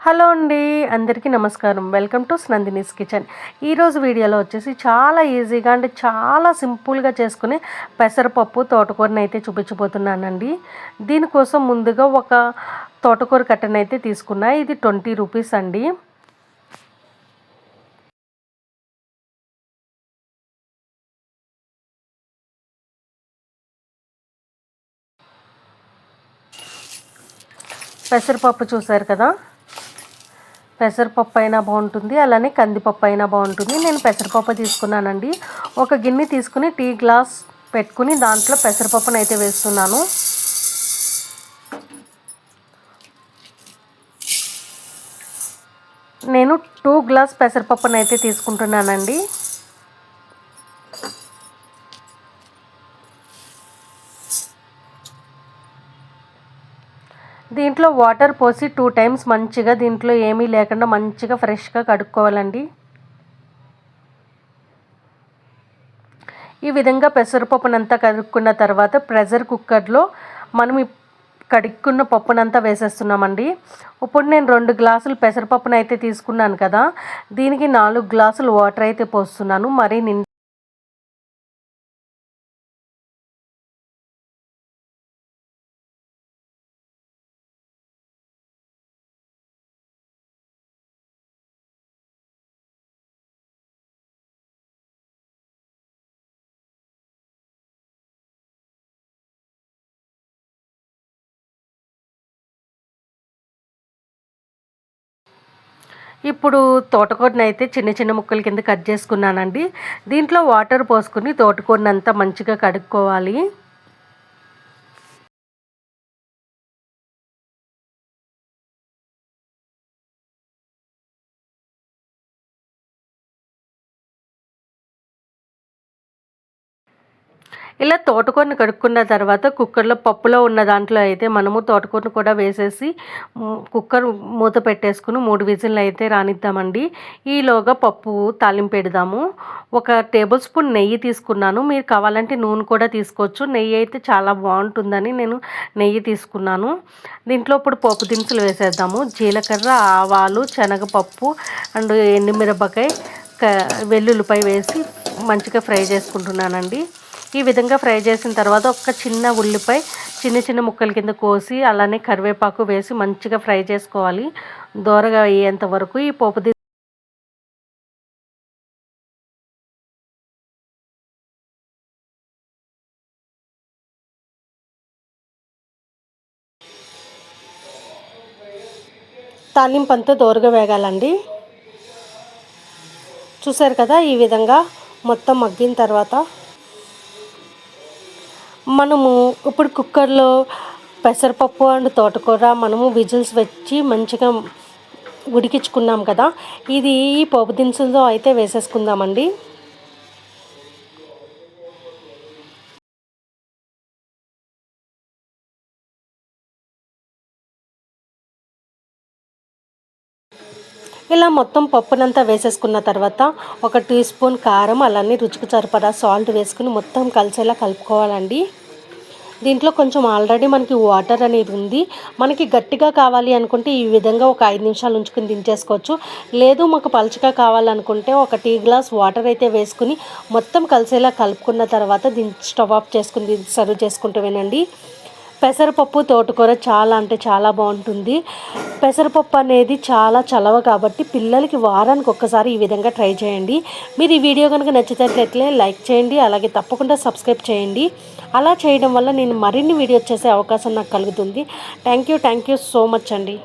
Hello అండి అందరికీ నమస్కారం. Welcome to Snandini's kitchen. ఈరోజు వీడియోలో వచ్చేసి చాలా ఈజీగా అంటే చాలా సింపుల్గా చేసుకునే పెసరపప్పు తోటకూరని అయితే చూపించబోతున్నానండి. దీనికోసం ముందుగా ఒక తోటకూర కట్టెనైతే అయితే తీసుకున్నా. ఇది ట్వంటీ రూపీస్ అండి. పెసరపప్పు చూసారు కదా? పెసరపప్పు అయినా బాగుంటుంది అలానే కందిపప్పు అయినా బాగుంటుంది. నేను పెసరపప్పు తీసుకున్నానండి. ఒక గిన్నె తీసుకుని టీ గ్లాస్ పెట్టుకుని దాంట్లో పెసరపప్పును అయితే వేస్తున్నాను. నేను టూ గ్లాస్ పెసరపప్పును అయితే తీసుకుంటున్నానండి. దీంట్లో వాటర్ పోసి టూ టైమ్స్ మంచిగా దీంట్లో ఏమీ లేకుండా మంచిగా ఫ్రెష్గా కడుక్కోవాలండి. ఈ విధంగా పెసరపప్పునంతా కడుక్కున్న తర్వాత ప్రెషర్ కుక్కర్లో మనం కడుక్కున్న పప్పునంతా వేసేస్తున్నామండి. ఇప్పుడు నేను రెండు గ్లాసులు పెసరపప్పునైతే తీసుకున్నాను కదా దీనికి నాలుగు గ్లాసులు వాటర్ అయితే పోస్తున్నాను. మరీ నిండి ఇప్పుడు తోటకూరని అయితే చిన్న చిన్న ముక్కల కింద కట్ చేసుకున్నానండి. దీంట్లో వాటర్ పోసుకుని తోటకూరని అంతా మంచిగా కడుక్కోవాలి. ఇలా తోటకూరని కడుక్కున్న తర్వాత కుక్కర్లో పప్పులో ఉన్న దాంట్లో అయితే మనము తోటకూరను కూడా వేసేసి కుక్కర్ మూత పెట్టేసుకుని మూడు విజిల్లు అయితే రానిద్దామండి. ఈలోగా పప్పు తాలింపు పెడదాము. ఒక టేబుల్ స్పూన్ నెయ్యి తీసుకున్నాను. మీరు కావాలంటే నూనె కూడా తీసుకోవచ్చు. నెయ్యి అయితే చాలా బాగుంటుందని నేను నెయ్యి తీసుకున్నాను. దీంట్లో ఇప్పుడు పప్పు దినుసులు వేసేద్దాము. జీలకర్ర ఆవాలు శనగపప్పు అండ్ ఎండుమిరపకాయ వెల్లుల్లిపై వేసి మంచిగా ఫ్రై చేసుకుంటున్నానండి. ఈ విధంగా ఫ్రై చేసిన తర్వాత ఒక చిన్న ఉల్లిపాయ చిన్న చిన్న ముక్కల కింద కోసి అలానే కరివేపాకు వేసి మంచిగా ఫ్రై చేసుకోవాలి. దూరగా అయ్యేంత వరకు ఈ పోపు తాలింపు అంతా దోరగా వేగాలండి. చూసారు కదా ఈ విధంగా మొత్తం మగ్గిన తర్వాత మనము ఇప్పుడు కుక్కర్లో పెసరపప్పు అండ్ తోటకూర మనము విజిల్స్ వచ్చి మంచిగా ఉడికించుకున్నాం కదా ఇది ఈ పోపు దినుసుల్లో అయితే వేసేసుకుందామండి. ఇలా మొత్తం పప్పునంతా వేసేసుకున్న తర్వాత ఒక టీ స్పూన్ కారం అలానే రుచికి సరిపడా సాల్ట్ వేసుకుని మొత్తం కలిసేలా కలుపుకోవాలండి. దీంట్లో కొంచెం ఆల్రెడీ మనకి వాటర్ అనేది ఉంది. మనకి గట్టిగా కావాలి అనుకుంటే ఈ విధంగా ఒక ఐదు నిమిషాలు ఉంచుకుని దించేసుకోవచ్చు. లేదు మాకు పలుచగా కావాలనుకుంటే ఒక టీ గ్లాస్ వాటర్ అయితే వేసుకుని మొత్తం కలిసేలా కలుపుకున్న తర్వాత దీన్ని స్టవ్ ఆఫ్ చేసుకుని సర్వ్ చేసుకుంటూ వినండి. పెసరపప్పు తోటకూర చాలా అంటే చాలా బాగుంటుంది. పెసరపప్పు అనేది చాలా చలవ కాబట్టి పిల్లలకి వారానికి ఒక్కసారి ఈ విధంగా ట్రై చేయండి. మీరు ఈ వీడియో కనుక నచ్చినట్లయితే లైక్ చేయండి అలాగే తప్పకుండా సబ్స్క్రైబ్ చేయండి. అలా చేయడం వల్ల నేను మరిన్ని వీడియోస్ చేసే అవకాశం నాకు కలుగుతుంది. Thank you thank you so much అండి.